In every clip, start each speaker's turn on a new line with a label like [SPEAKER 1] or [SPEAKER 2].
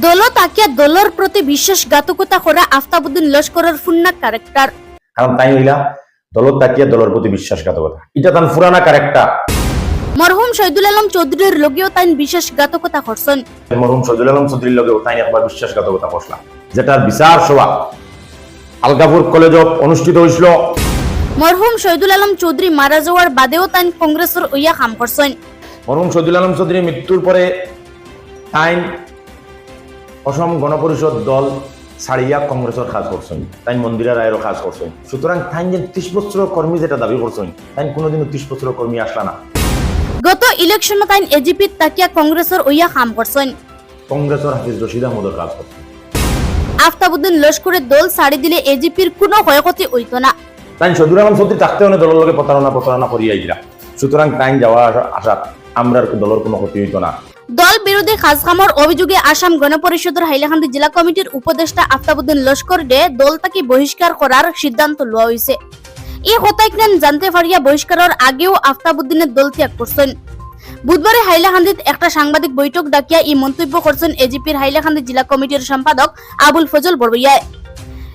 [SPEAKER 1] দল তাকিয়া দলের প্রতি বিশ্বাসঘাতকতা করা আফতাবুদ্দিন লস্করের ফুন্না ক্যারেক্টার
[SPEAKER 2] কারণ তাই হইলা দলত তাকিয়া দলের প্রতি বিশ্বাসঘাতকতা এটা তার পুরানা ক্যারেক্টার
[SPEAKER 1] মরহুম শহীদুল আলম চৌধুরীর লগেও তাই বিশ্বাসঘাতকতা করছেন
[SPEAKER 2] মরহুম সজুল আলম চৌধুরীর লগে তাই একবার বিশ্বাসঘাতকতা করলাম যেটার বিচার সভা আলগাপুর কলেজত অনুষ্ঠিত হয়েছিল
[SPEAKER 1] মরহুম শহীদুল আলম চৌধুরী মারা যাওয়ার বাদেও তাই কংগ্রেসের ওইয়া কাম করছেন
[SPEAKER 2] মরহুম সজুল আলম চৌধুরীর মৃত্যুর পরে তাই অসম গণপরিষদ দল ছাড়িয়া কংগ্রেসের কাজ করছেন তাই মন্দিরা রায়েরও কাজ করছেন সুতরাং তাই যে ত্রিশ বছরের কর্মী যেটা দাবি করছেন তাই কোনোদিনও ত্রিশ বছরের কর্মী আসলা না।
[SPEAKER 1] গত ইলেকশনে তাই এজিপি তাকিয়া কংগ্রেসের ওইয়া কাম করছেন
[SPEAKER 2] কংগ্রেসের হাফিজ রশিদ আহমদের কাজ করছেন
[SPEAKER 1] আফতাবুদ্দিন লস্করের দল ছাড়ি দিলে এজিপির কোনো ক্ষয়ক্ষতি হইত না।
[SPEAKER 2] তাই সদুর চৌধুরী থাকতে হলে দলের লগে প্রতারণা প্রতারণা করিয়া সুতরাং তাই যাওয়া আসা আমরা দলের কোনো ক্ষতি হইতো না।
[SPEAKER 1] দল বিরোধী খাসখামর অভিযোগে আসাম গণপরিষদের হাইলাকান্দি জেলা কমিটির উপদেষ্টা আফতাবুদ্দিন লস্কর ডে দল তাকে বহিষ্কার করার সিদ্ধান্ত লওয়া হয়েছে এই হত্যাক্রান জানতে পারিয়া বহিষ্কারের আগেও আফতাবুদ্দিনের দল ত্যাগ করছেন বুধবারে হাইলাকান্দিত একটা সাংবাদিক বৈঠক ডাকিয়া এই মন্তব্য করছেন এজিপির হাইলাকান্দি জেলা কমিটির সম্পাদক আবুল ফজল বড়বইয়ায়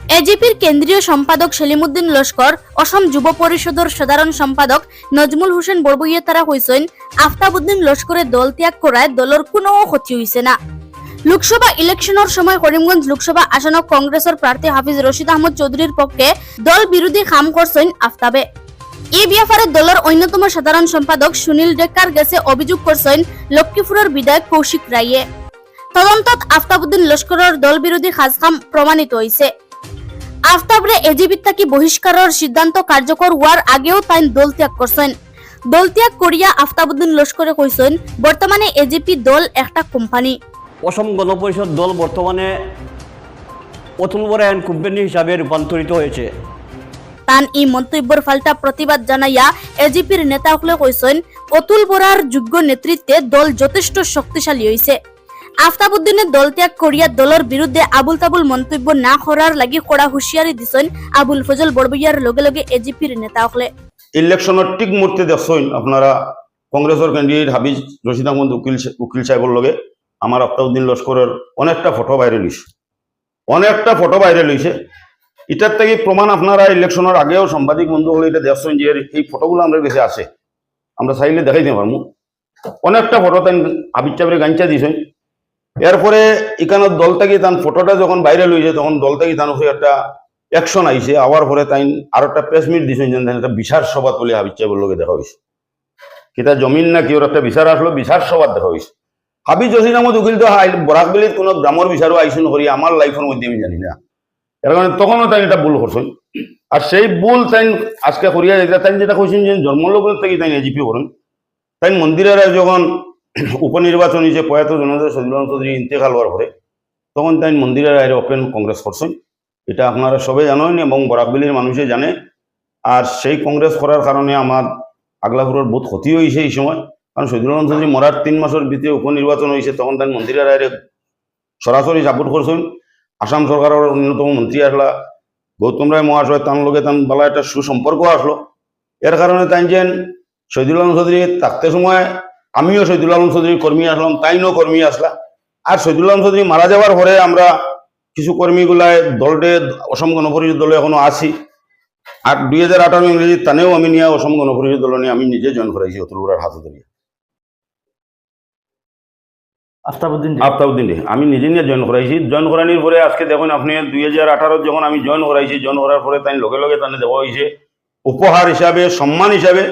[SPEAKER 1] এজিপির কেন্দ্রীয় সম্পাদক সেলিমুদ্দিন লস্কর, অসম যুব পরিষদের সাধারণ সম্পাদক নজমুল হোসেন বড়বইয়া তারা আফতাবুদ্দিন লস্করের দল ত্যাগ করায় দলের কোনো ক্ষতি হইছে না। লোকসভা ইলেকশনের সময় করিমগঞ্জ লোকসভা আসনত কংগ্রেসের প্রার্থী হাফিজ রশিদ আহমদ চৌধুরীর পক্ষে দল বিরোধী কাম করছেন আফতাবে। এই ব্যাপারে দলের অন্যতম সাধারণ সম্পাদক সুনীল ডেকার গেছে অভিযোগ করছেন লক্ষ্মীপুরের বিধায়ক কৌশিক রায়ে তদন্তত আফতাবুদ্দিন লস্করের দল বিরোধী খাজকাম প্রমাণিত হয়েছে আফতাবরে এজিবি থাকি বহিষ্কারের সিদ্ধান্ত কার্যকর হওয়ার আগেও তাই দল ত্যাগ করছেন। দল ত্যাগ করিয়া আফতাবুদ্দিন লস্করে কইছেন বর্তমানে এজিপি দল একটা কোম্পানি।
[SPEAKER 3] অসম গণপরিষদ দল বর্তমানে অতুল বরায়ন কোম্পানি হিসাবে রূপান্তরিত হয়েছে।
[SPEAKER 1] তান এই মন্তব্যের ফাল্টা প্রতিবাদ জানাইয়া এজিপির নেতাসকলে কইছেন অতুল বরার যোগ্য নেতৃত্বে দল যথেষ্ট শক্তিশালী হয়েছে আফতাবুদ্দিনের দল ত্যাগ করিয়া দলের বিরুদ্ধে আবুল তাবুল মন্তব্য না করার লাগি কড়া হুঁশিয়ারি দিছেন আবুল ফজল বড়বইয়ার লগে লগে এজিপির নেতা নেতাসকলে।
[SPEAKER 4] ইলেকশনের ঠিক মুহূর্তে দেখছেন আপনারা কংগ্রেসের ক্যান্ডিডেট হাবিজ রশিদ আহমদ উকিল উকিল সাহেবের লগে। আমার আফতাউদ্দিন লস্করের অনেকটা ফটো বাইরে লইছে অনেকটা ফটো বাইরে লইছে এটার থেকে প্রমাণ আপনারা ইলেকশনের আগেও সাংবাদিক বন্ধু হলে এটা দেখছেন যে এই ফটোগুলো আমাদের কাছে আছে। আমরা চাইলে দেখাইতে পারব অনেকটা ফটো তাই হাবিজ সাহেবের গাঞ্চা দিছেন। এরপরে এখানে দল তার ফটোটা যখন বাইরে লইছে তখন দল তার উপরে একটা অ্যাকশন আইছে। আবার পরে তাই আর একটা প্রেস মিট যেন একটা বিচার সভা তুলে হাবিজ সাহেবের লোকে দেখা হয়েছে কিতা জমিন না কি ওর একটা বিচার আসলো বিচার সভা দেখা হয়েছে হাবিজ জসিন আহমদ উকিল তো হাই বরাকবেলিত কোনো গ্রামের বিচারও আইসুন করি, আমার লাইফের মধ্যে আমি জানি না। এর কারণে তখনও তাই এটা ভুল করছেন। আর সেই ভুল তাই আজকে করিয়া তাই যেটা কইছেন যে জন্মলোকের থেকে তাই এজিপি করেন। তাই মন্দিরের যখন উপনির্বাচন হয়েছে প্রয়াত জনতা সজুল চৌধুরী ইন্তেকাল হওয়ার পরে, তখন তাই মন্দিরের আইরে ওপেন কংগ্রেস করছেন। এটা আপনারা সবাই জানেন এবং বরাকবেলির মানুষে জানে। আর সেই কংগ্রেস করার কারণে আমার আগলাপুরের বহুত ক্ষতি হয়েছে এই সময়। কারণ আলম চৌধুরী মরার তিন মাসের ভিতরে উপনির্বাচন হয়েছে, তখন তাই মন্দিরের আইরে সরাসরি সাপোর্ট করছেন। আসাম সরকারের অন্যতম মন্ত্রী আসলা, গৌতম রায় মহাশয় তার লগে তার বেলা একটা সুসম্পর্ক আসলো। এর কারণে তাই যেন শহীদুল আলম চৌধুরী থাকতে সময় আমিও শহীদুল আলম চৌধুরীর কর্মী আসলাম তাইনও কর্মী আসলা। আর শহীদুল আলম চৌধুরী মারা যাওয়ার পরে আমরা কিছু কর্মীগুলায় দলটে অসম গণপরিষদ দলে এখনও আছি। আর দুই হাজার আঠারো ইংরেজি তানেও আমি নিয়ে অসম গণপরিষদ দল নিয়ে আমি নিজে জয়েন করাইছি অতুল বড়ার হাতে ধরিয়ে।
[SPEAKER 5] আফতাবুদ্দিন
[SPEAKER 4] আফতাবুদ্দিন আমি নিজে নিয়ে জয়েন করাইছি জয়েন করানির পরে আজকে দেখুন আপনি দুই হাজার আঠারো যখন আমি জয়েন করাইছি জয়েন করার পরে তাই লগে লগে তাই দেওয়া হয়েছে উপহার হিসাবে সম্মান হিসাবে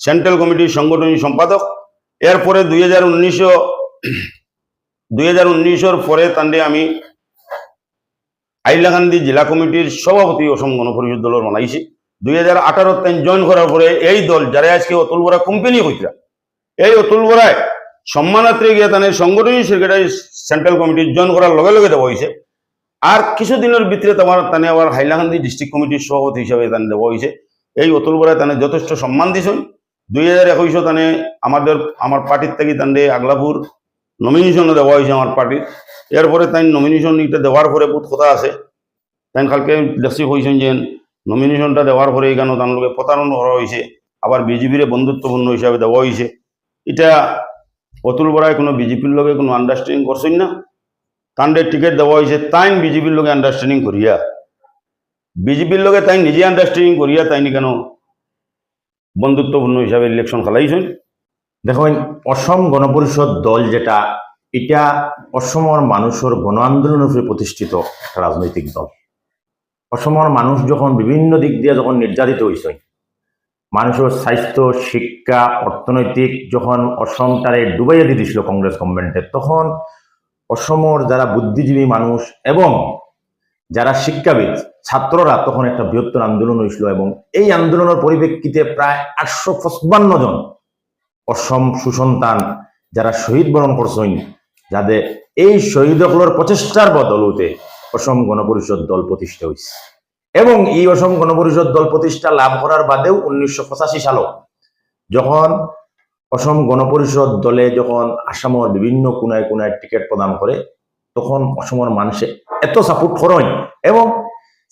[SPEAKER 4] সেন্ট্রাল কমিটির সংগঠনী সম্পাদক এরপরে দুই হাজার উনিশশো, দুই হাজার উনিশের পরে তান্ডে আমি হাইলাকান্দি জেলা কমিটির সভাপতি অসম গণপরিষদ দলের বানাইছি। দুই হাজার আঠারো তাই জয়েন করার পরে এই দল, যারা আজকে অতুল বরা কোম্পানি হইতরা এই অতুল বরায় সম্মানাত্রে গিয়ে তাদের সংগঠনিক সেক্রেটারি সেন্ট্রাল কমিটি জয়েন করার লগে লগে দেওয়া হয়েছে আর কিছুদিনের ভিতরে তোমার তানে আবার হাইলাকান্দি ডিস্ট্রিক্ট কমিটির সভাপতি হিসাবে তানে দেওয়া হয়েছে এই অতুল বরায় তানে যথেষ্ট সম্মান দিছেন। দুই হাজার একুশও তানে আমাদের, আমার পার্টির থেকে তান্ডে আগলাপুর নমিনেশনও দেওয়া হয়েছে আমার পার্টির। এরপরে তাই নমিনেশন এটা দেওয়ার পরে বহুত কথা আছে। তাই কালকে দেখছি কইছেন যে নমিনেশনটা দেওয়ার পরে এখানে তার লোকে প্রতারণা করা হয়েছে। আবার বিজেপির বন্ধুত্বপূর্ণ হিসাবে দেওয়া হয়েছে। এটা অতুল বরায় কোনো বিজেপির লগে কোনো আন্ডারস্ট্যান্ডিং করছেন না। তান্ডে টিকিট দেওয়া হয়েছে, তাই বিজেপির লোকে আন্ডারস্ট্যান্ডিং করিয়া। বিজেপির লোকে তাই নিজে আন্ডারস্ট্যান্ডিং করিয়া তাইনি কেন বন্ধুত্বপূর্ণ হিসাবে ইলেকশন খেলাইছেন।
[SPEAKER 2] দেখুন, অসম গণপরিষদ দল যেটা, এটা অসমের মানুষের গণ আন্দোলনের উপরে প্রতিষ্ঠিত একটা রাজনৈতিক দল। অসমের মানুষ যখন বিভিন্ন দিক দিয়ে যখন নির্যাতিত হয়েছে মানুষের স্বাস্থ্য, শিক্ষা অর্থনৈতিক যখন অসমটারে ডুবাইয়া দিয়ে দিছিল কংগ্রেস গভর্নমেন্টে তখন অসমের যারা বুদ্ধিজীবী মানুষ এবং যারা শিক্ষাবিদ, ছাত্ররা তখন একটা বৃহত্তর আন্দোলন হয়েছিল এবং এই আন্দোলনের পরিপ্রেক্ষিতে প্রায় আটশো পঁচপান্ন জন অসম সুসন্তান যারা শহীদ বরণ করছেন, যাদের এই শহীদগুলোর প্রচেষ্টার বদলতে অসম গণপরিষদ দল প্রতিষ্ঠা হয়েছে। এবং এই অসম গণপরিষদ দল প্রতিষ্ঠা লাভ করার বাদেও উনিশশো পঁচাশি সালও যখন অসম গণপরিষদ দলে যখন আসামের বিভিন্ন কোনায় কোনায় টিকিট প্রদান করে তখন অসমের মানুষে এত সাপোর্ট করেন এবং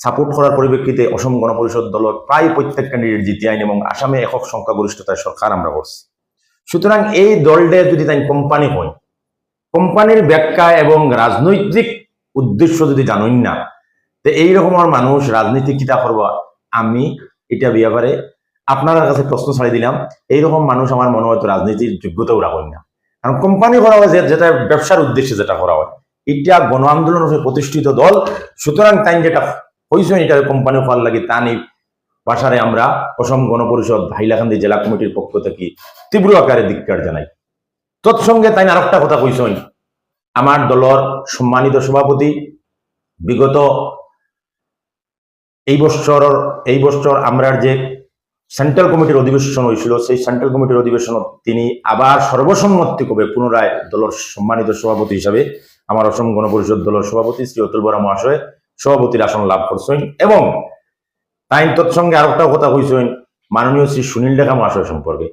[SPEAKER 2] সাপোর্ট করার পরিপ্রেক্ষিতে অসম গণপরিষদ দলের প্রায় প্রত্যেক ক্যান্ডিডেট জিতে আইন এবং আসামে একক সংখ্যাগরিষ্ঠতার সরকার আমরা করছি সুতরাং এই দলটা যদি তাই কোম্পানি হয় কোম্পানির ব্যাখ্যা এবং রাজনৈতিক উদ্দেশ্য যদি জানেন না, তো এইরকম আর মানুষ রাজনীতি কিতা করবা আমি এটা ব্যাপারে আপনার কাছে প্রশ্ন ছাড়ি দিলাম এইরকম মানুষ আমার মনে হয়তো রাজনীতির যোগ্যতাও রাখেন না। কারণ কোম্পানি করা হয় যেটা ব্যবসার উদ্দেশ্যে যেটা করা হয়। এটা গণ আন্দোলনের প্রতিষ্ঠিত দল। সুতরাং তাই যেটা হয়েছে এটা কোম্পানি করার লাগে তা ভাষারে আমরা অসম গণপরিষদ হাইলাকান্দি জেলা কমিটির পক্ষ থেকে তীব্র আকারে ধিক্কার জানাই। তৎসঙ্গে তাই আরেকটা কথা কইছেন আমার দলর সম্মানিত সভাপতি বিগত এই বছর এই বছর আমরা যে সেন্ট্রাল কমিটির অধিবেশন হয়েছিল সেই সেন্ট্রাল কমিটির অধিবেশনত তিনি আবার সর্বসম্মতিক্রমে পুনরায় দলের সম্মানিত সভাপতি হিসাবে আমার অসম গণপরিষদ দলের সভাপতি শ্রী অতুল বরা মহাশয় সভাপতির আসন লাভ করছেন এবং তাই তৎসঙ্গে আরেকটা কথা কইছেন মাননীয় শ্রী সুনীল ডেকা মহাশয় সম্পর্কে।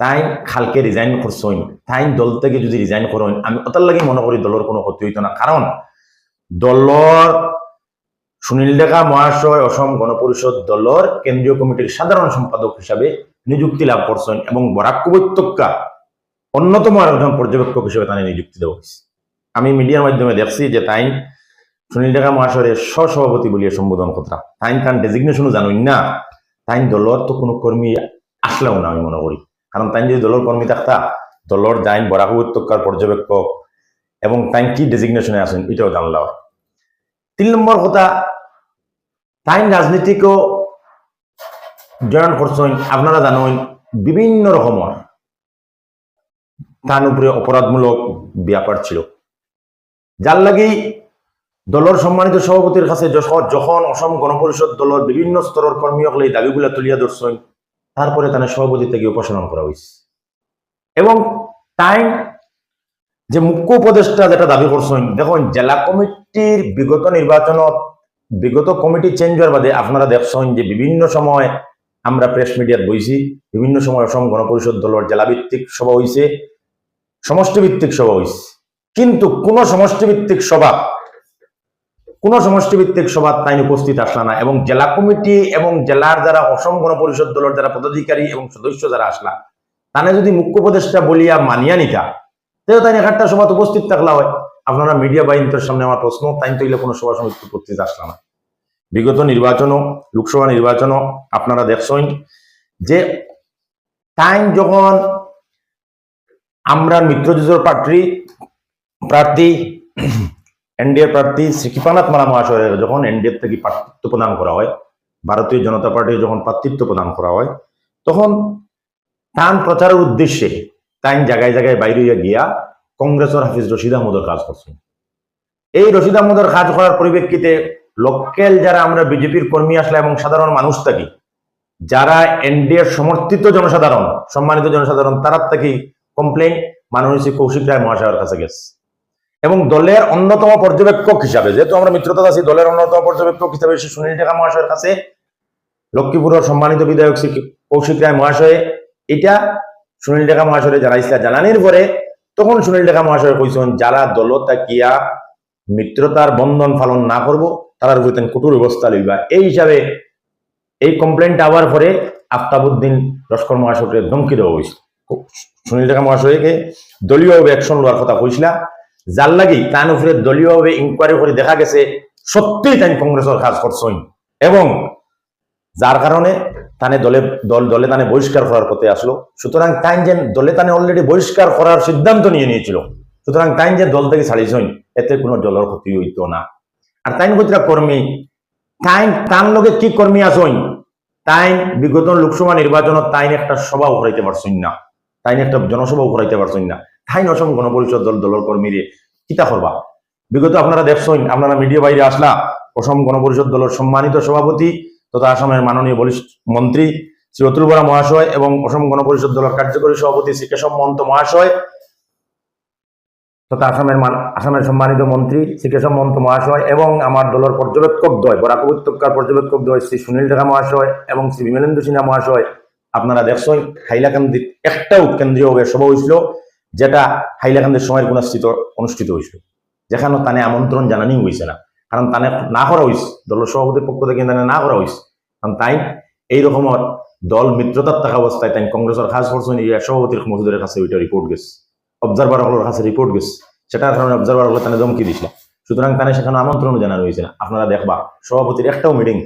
[SPEAKER 2] তাই খালকে রিজাইন করছেন, তাই দল থেকে যদি রিজাইন করেন, আমি ওটার লাগে মনে করি দলের কোনো ক্ষতি হইতো না। কারণ দলর সুনীল ডেকা মহাশয় অসম গণপরিষদ দলর কেন্দ্রীয় কমিটির সাধারণ সম্পাদক হিসাবে নিযুক্তি লাভ করছেন এবং বরাক উপত্যকা অন্যতম একজন পর্যবেক্ষক হিসেবে তাদের নিযুক্তি দেওয়া হয়েছে। আমি মিডিয়ার মাধ্যমে দেখছি যে তাই সুনীল ডেকা মহাশয়ের সহসভাপতি বলিয়ে সম্বোধন কথা। তাই তার ডেজিগনেশনও জানুন না। তাই দলর তো কোনো কর্মী আসলেও না, আমি মনে করি। কারণ তাই যদি দলের কর্মী থাকতা, দলর যাইন বরাক উপত্যকার পর্যবেক্ষক এবং তাই কি ডেজিগনেশনে আসেন এটাও জানলাম তিন নম্বর কথা তাই রাজনীতিকেও জয়ন করছেন, আপনারা জানেন বিভিন্ন রকমের। তার উপরে অপরাধমূলক ব্যাপার ছিল। যার লাগি দলের সম্মানিত সভাপতির কাছে যখন অসম গণপরিষদ দলের বিভিন্ন স্তরের কর্মী সকলে এই দাবিগুলা তুলিয়া ধরছেন তারপরে তার সভাপতি থেকে অপসারণ করা হয়েছে এবং তাই যে মুখ্য উপদেষ্টা যেটা দাবি করছেন দেখুন জেলা কমিটির বিগত নির্বাচনত বিগত কমিটি চেঞ্জ হওয়ার বাদে আপনারা দেখছেন যে বিভিন্ন সময় আমরা প্রেস মিডিয়াত বইছি, বিভিন্ন সময় অসম গণপরিষদ দলের জেলা ভিত্তিক সভা হয়েছে সমষ্টিভিত্তিক সভা হয়েছে কিন্তু কোন সমষ্টিভিত্তিক সভা, কোন সমষ্টিভিত্তিক সভা তাই উপস্থিত আসলা না এবং জেলা কমিটি এবং জেলার যারা অসম গণ পরিষদ দলের যারা পদাধিকারী এবং সদস্য যারা আসলা তানে যদি মুখ্য উপদেষ্টা বলিয়া মানিয়া নিতা তাহলে তাই একটা সভা উপস্থিত থাকলা হয়। আপনারা মিডিয়া বাহিনীর সামনে আমার প্রশ্ন তাই তৈলে কোনো সভা সমিতি উপস্থিত আসলা না। বিগত নির্বাচনও, লোকসভা নির্বাচনও আপনারা দেখছেন যে তাই যখন আমরা মিত্রজোজোর প্রার্থী প্রার্থী, এনডিএ প্রার্থী শ্রী কৃপানাথ মালা মহাশয়ের যখন এনডিএ থেকে প্রার্থিত্ব প্রদান করা হয়, ভারতীয় জনতা পার্টির যখন প্রার্থিত্ব প্রদান করা হয়, তখন তান প্রচারের উদ্দেশ্যে তাই জায়গায় জায়গায় বাইরে গিয়া কংগ্রেসের হাফিজ রশিদ আহমদের কাজ করছেন। এই রশিদ আহমদের কাজ করার পরিপ্রেক্ষিতে লোকেল যারা আমরা বিজেপির কর্মী আসলে এবং সাধারণ মানুষ থাকি, যারা এনডিএর সমর্থিত জনসাধারণ, সম্মানিত জনসাধারণ তারা থেকে কমপ্লেন মাননীয় শ্রী কৌশিক রায় মহাশয়ের কাছে গেছে। এবং দলের অন্যতম পর্যবেক্ষক হিসাবে, যেহেতু আমরা মিত্রতা আছি, দলের অন্যতম পর্যবেক্ষক হিসাবে শ্রী সুনীল টেকা মহাশয়ের কাছে লক্ষ্মীপুরের সম্মানিত বিধায়ক শ্রী কৌশিক রায় মহাশয় এটা সুনীল টেকা মহাশয় জানাইছিল জানানির পরে তখন সুনীল টেকা মহাশয় কইছেন, যারা দল তাকিয়া মিত্রতার বন্ধন পালন না করব তারার উপরে তেন কঠোর ব্যবস্থা লইবা। এই হিসাবে এই কমপ্লেনটা আবার পরে আফতাবুদ্দিন লস্কর মহাশয়কে ধমকি দেওয়া হয়েছিল সুনীল টেকা মহাশয়কে দলীয় অ্যাকশন লওয়ার কথা কইছিলা। যার লাগি তার উপরে দলীয়ভাবে ইনকোয়ারি করে দেখা গেছে, সত্যিই তাই কংগ্রেসের কাজ করছই এবং যার কারণে তানে দলে, দল, দলে তানে বহিষ্কার করার পথে আসলো সুতরাং তাই যে দলে তানে অলরেডি বহিষ্কার করার সিদ্ধান্ত নিয়ে নিয়েছিল। সুতরাং তাই যে দল থেকে ছাড়িয়েছেন এতে কোনো দলের ক্ষতি হইত না। আর তাইন কইতরা কর্মী তাইন তার লগে কি কর্মী আসইন তাইন বিগত লোকসভা নির্বাচনত তাইন একটা সভাও করাইতে পারছেন না। তাইন একটা জনসভাও করাইতে পারছেন না। তাইন অসম গণপরিষদ দল, দলের কর্মীরে কিতা করবা? বিগত আপনারা দেখছেন, আপনারা মিডিয়া বাইরে আসলা। অসম গণপরিষদ দলের সম্মানিত সভাপতি তথা আসামের মাননীয় বলিষ্ঠ মন্ত্রী শ্রী অতুল বরা মহাশয় এবং অসম গণপরিষদ দলের কার্যকরী সভাপতি শ্রী কেশব মহন্ত মহাশয় তথা আসামের আসামের সম্মানিত মন্ত্রী শ্রী কেশব মহন্ত মহাশয় এবং আমার দলের পর্যবেক্ষক দ্বয়, বরাক উপত্যকার পর্যবেক্ষক দ্বয় শ্রী সুনীল ঢাকা মহাশয় এবং শ্রী বিমলেন্দু সিনহা মহাশয়। আপনারা দেখছেন, হাইলাকান্দির একটাও কেন্দ্রীয় সভা হয়েছিল। যেটা হাইলাকান্দির সময়ের কোন অনুষ্ঠিত হয়েছিল। যেখানে তানে আমন্ত্রণ জানানি হয়েছে না। কারণ তানে না করা হয়েছে দলের সভাপতির পক্ষ থেকে তানে না করা হয়েছে কারণ তাই এই রকমের দল মিত্রতার থাকা অবস্থায় তাই কংগ্রেসের খাস পার্সন এই সভাপতির মজুদের কাছে ওইটা রিপোর্ট গেছে। অবজারভার হলের কাছে রিপোর্ট গেছে। সেটার কারণে অবজারভার হলে তানে ধমকি দিছিল সুতরাং তানে সেখানে আমন্ত্রণ জানানো হয়েছে না। আপনারা দেখবা, সভাপতির একটাও মিটিং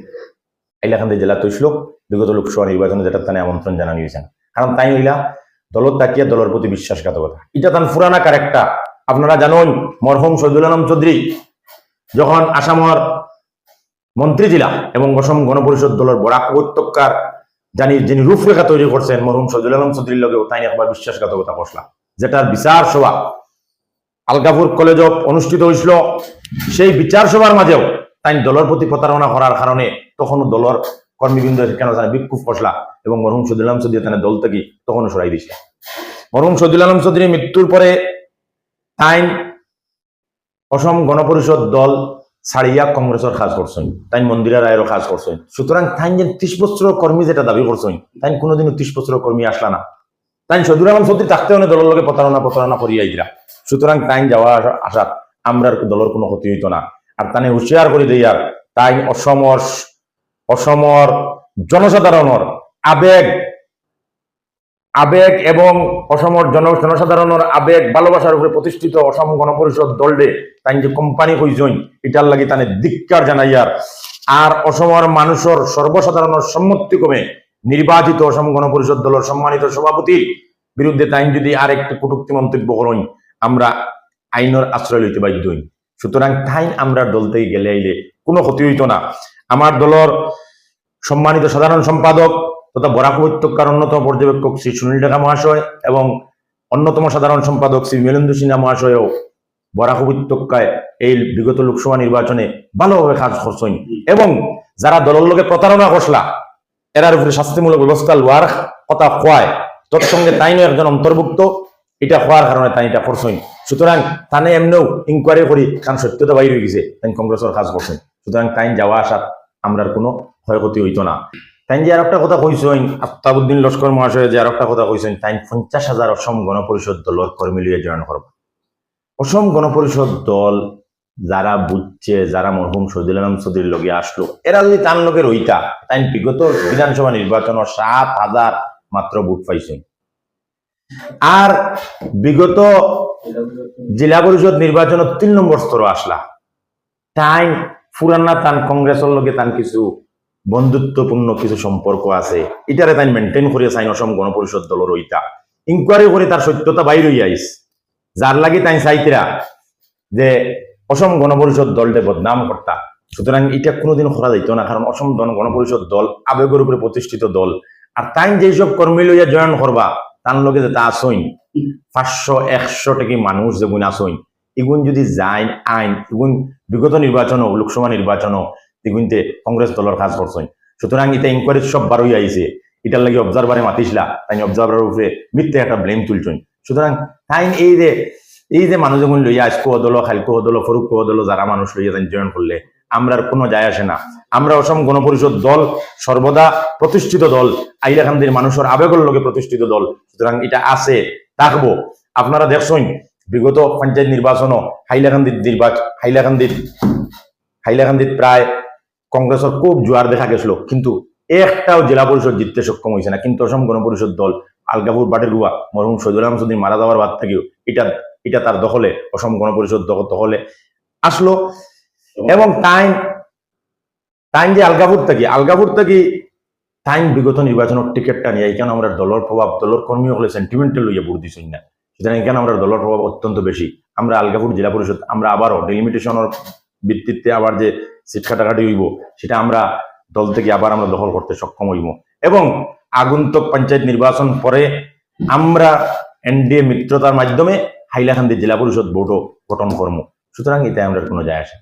[SPEAKER 2] হাইলাকান্দি জেলা তৈছিল বিগত লোকসভা নির্বাচনে যেটা তানে আমন্ত্রণ জানানো হয়েছে না। কারণ তাই হইলা দলত তাকিয়া দলের প্রতি বিশ্বাসঘাতকতা। এটা তার ফুরানা কারেক্টা আপনারা জানুন, মরহুম শহীদুল আলম চৌধুরী যখন আসামর মন্ত্রী ছিলা এবং অসম গণপরিষদ দলের বরাক উপত্যকার জানি, যিনি রূপরেখা তৈরি করছেন, মরহুম শহীদুল আলম চৌধুরীর লগেও তাই একবার বিশ্বাসঘাতকতা করছিলাম যেটার বিচার সভা আলগাপুর কলেজ অনুষ্ঠিত হয়েছিল, সেই বিচার সভার মাঝেও তাই দলের প্রতি প্রতারণা করার কারণে তখনও দলের কর্মীবৃন্দ কেন জানে বিক্ষোভ করছিলা এবং মরহুম শহীদুল আলম চৌধুরী তানে দল থেকে তখনও সরাই দিছিল মরহুম শহীদুল আলম চৌধুরীর মৃত্যুর পরে তাই অসম গণপরিষদ দল ছাড়িয়া কংগ্রেসের কাজ করছেন তাই মন্দিরা রায়েরও কাজ করছেন সুতরাং তাই যে ত্রিশ বছরের কর্মী যেটা দাবি করছেন তাই কোনোদিনও ত্রিশ বছরের কর্মী আসলা না। তাই সদুর আলম চৌধুরী থাকতে হলে দলের লগে প্রতারণা প্রতারণা করিয়া আইরা সুতরাং তাই যাওয়া আসা- আসাত আমরা দলের কোনো ক্ষতি হইতো না। আর তানে হুঁশিয়ার করে দিয়ার তাই অসমর অসমর জনসাধারণের আবেগ আবেগ এবং অসমর জন জনসাধারণের আবেগ ভালোবাসার উপরে প্রতিষ্ঠিত অসম গণপরিষদ দলডে তাই যে কোম্পানি কইজইন এটার লাগি তানে ধিক্কার জানাইয়ার আর অসমর মানুষের সর্বসাধারণের সম্মতি কমে নির্বাচিত অসম গণপরিষদ দলের সম্মানিত সভাপতির বিরুদ্ধে তাই যদি আর একটি কটুক্তি মন্তব্য করেন আমরা আইনের আশ্রয় লইতে বাধ্য হই সুতরাং তাই আমরা দল থেকে গেলে আইলে কোনো ক্ষতি হইতো না। আমার দলের সম্মানিত সাধারণ সম্পাদক তথা বরাক উপত্যকার অন্যতম পর্যবেক্ষক শ্রী সুনীল ঢাকা মহাশয় এবং অন্যতম সাধারণ সম্পাদক শ্রী মিলেন্দু সিনহা মহাশয়ও বরাক উপত্যকায় এই বিগত লোকসভা নির্বাচনে ভালোভাবে কাজ করছেন। এবং যারা দলের লোকে প্রতারণা করসলা এরার উপরে শাস্তিমূলক ব্যবস্থা লওয়ার কথা খোয়ায় তৎসঙ্গে তাইনও একজন অন্তর্ভুক্ত, এটা হওয়ার কারণে তাই এটা করছেন। সুতরাং তানে এমনিও ইনকোয়ারি করি, কারণ সত্যতা বাইরে গেছে, তাই কংগ্রেসের কাজ করছেন। সুতরাং তাই যাওয়া আসার আমরা কোনো ক্ষয়ক্ষতি হইতো না। তাই যে আর একটা কথা কইছেন আফতাবুদ্দিন লস্কর মহাশয় যে আর একটা কথা কইছেন তাই পঞ্চাশ হাজার অসম গণপরিষদ দলের কর্মী লিয়ে জয়েন করব। অসম গণপরিষদ দল যারা বুঝছে, যারা মরহুম শহীদুল আলম চৌধুরীর লগে আসলো, এরা যদি তার লগে রইতা তাই বিগত বিধানসভা নির্বাচন সাত হাজার মাত্র ভোট পাইছেন আর বিগত জেলা পরিষদ নির্বাচন তিন নম্বর স্তর আসলা। তাই ফুরানা তান কংগ্রেসের লগে তান কিছু বন্ধুত্বপূর্ণ কিছু সম্পর্ক আছে। এটারে তাই মেনটেন করে চাই অসম গণপরিষদ দলের ওইটা। ইনকোয়ারি করে তার সত্যতা বাইরে আইস। যার লাগে তাই চাইতিরা যে অসম গণপরিষদ দলটা বদনাম কর্তা। সুতরাং এটা কোনোদিন করা যাইত না, কারণ অসম গণ গণপরিষদ দল আবেগের উপরে প্রতিষ্ঠিত দল। আর তাই যেসব কর্মী লইয়া জয়েন করবা, তার লগে যে তা আসইন। পাঁচশো, একশো টাকি মানুষ যেগুন আসইন। এগুন যদি যায় আইন এগুন বিগত নির্বাচন লোকসভা নির্বাচন এগুনতে কংগ্রেস দলের কাজ করছেন সুতরাং এটা ইনকোয়ারি সব বারোই আইছে এটার লাগে অবজারভারে মাতিছিলা তাই অবজারভারের উপরে মিথ্যে একটা ব্লেম তুলছেন সুতরাং তাই এই যে এই যে মানুষ যখন লইয়া আজ কোহ দল খাল কোহ দল ফরুক দল যারা মানুষ লইয়া জয়েন করলে আমরা আর কোনো যায় আসে না। আমরা অসম গণপরিষদ দল সর্বদা প্রতিষ্ঠিত দল আইলাকান্দির মানুষের আবেগের লগে প্রতিষ্ঠিত দল। সুতরাং এটা আছে থাকব আপনারা দেখছেন বিগত পঞ্চায়েত নির্বাচনও হাইলাকান্দির নির্বাচন হাইলাকান্দির হাইলাকান্দির প্রায় কংগ্রেসের খুব জোয়ার দেখা গেছিল। কিন্তু একটাও জেলা পরিষদ জিততে সক্ষম হয়েছে না। কিন্তু অসম গণপরিষদ দল, আলগাপুর বাটেরুয়া মরহুম সৈদুল আহম চৌধুরী মারা যাওয়ার বাদ থেকেও এটা এটা তার দখলে, অসম গণপরিষদ দখ- দখলে আসলো। এবং টাইম টাইম যে আলগাপুর থাকি আলগাপুর থাকি টাইম বিগত নির্বাচনের টিকিটটা নিয়ে এই এখানে আমরা দলের প্রভাব, দলের কর্মী হলে সেন্টিমেন্টাল লইয়া ভোট দিছই না। সুতরাং এখানে আমরা দলের প্রভাব অত্যন্ত বেশি। আমরা আলগাপুর জেলা পরিষদ, আমরা আবারও ডিলিমিটেশনের ভিত্তিতে আবার যে সিট কাটাকাটি হইব, সেটা আমরা দল থেকে আবার আমরা দখল করতে সক্ষম হইব। এবং আগন্তুক পঞ্চায়েত নির্বাচন পরে আমরা এনডিএ মিত্রতার মাধ্যমে হাইলাকান্দি জেলা পরিষদ বোর্ডও গঠন করব সুতরাং এতে আমরা কোনো যায় আসে।